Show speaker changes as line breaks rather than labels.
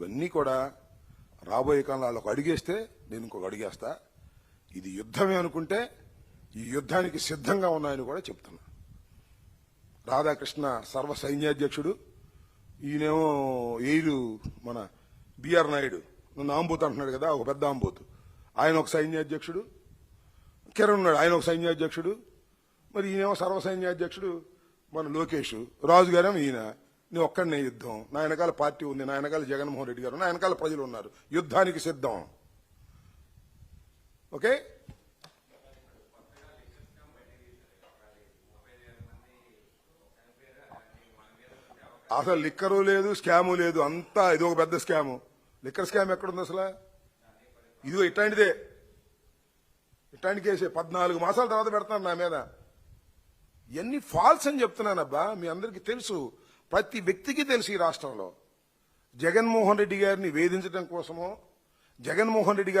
ఇవన్నీ కూడా రాబోయే కాలంలో వాళ్ళకు అడిగేస్తే నేను ఇంకొక అడిగేస్తా. ఇది యుద్ధమే అనుకుంటే ఈ యుద్ధానికి సిద్ధంగా ఉన్నాయని కూడా చెప్తున్నా. రాధాకృష్ణ సర్వ సైన్యాధ్యక్షుడు ఈయనేమో ఎయిరు మన బిఆర్ నాయుడు నన్ను ఆంబూత్ అంటున్నాడు కదా ఒక పెద్ద ఆంబూత్. ఆయన ఒక సైన్యాధ్యక్షుడు కిరణ్ ఉన్నాడు ఆయన ఒక సైన్యాధ్యక్షుడు మరి ఈయనేమో సర్వ సైన్యాధ్యక్షుడు మన లోకేష్ రాజు గారేమో ఈయన. నేను ఒక్కడనే యుద్ధం. నా వెనకాల పార్టీ ఉంది. నా వెనకాల జగన్మోహన్ రెడ్డి గారు నా వెనకాల ప్రజలు ఉన్నారు. యుద్ధానికి సిద్ధం. ఓకే? అసలు లిక్కరు లేదు స్కాము లేదు. అంతా ఇది ఒక పెద్ద స్కాము. లిక్కర్ స్కామ్ ఎక్కడుంది అసలు? ఇదిగో ఇట్లాంటిదే. ఇట్లాంటి కేసే. పద్నాలుగు మాసాల తర్వాత పెడతాను నా మీద. ఇవన్నీ ఫాల్స్ అని చెప్తున్నానబ్బా. మీ అందరికీ తెలుసు. ప్రతి వ్యక్తికి తెలుసు ఈ రాష్ట్రంలో. జగన్మోహన్ రెడ్డి గారిని వేధించడం కోసమో జగన్మోహన్ రెడ్డి గారు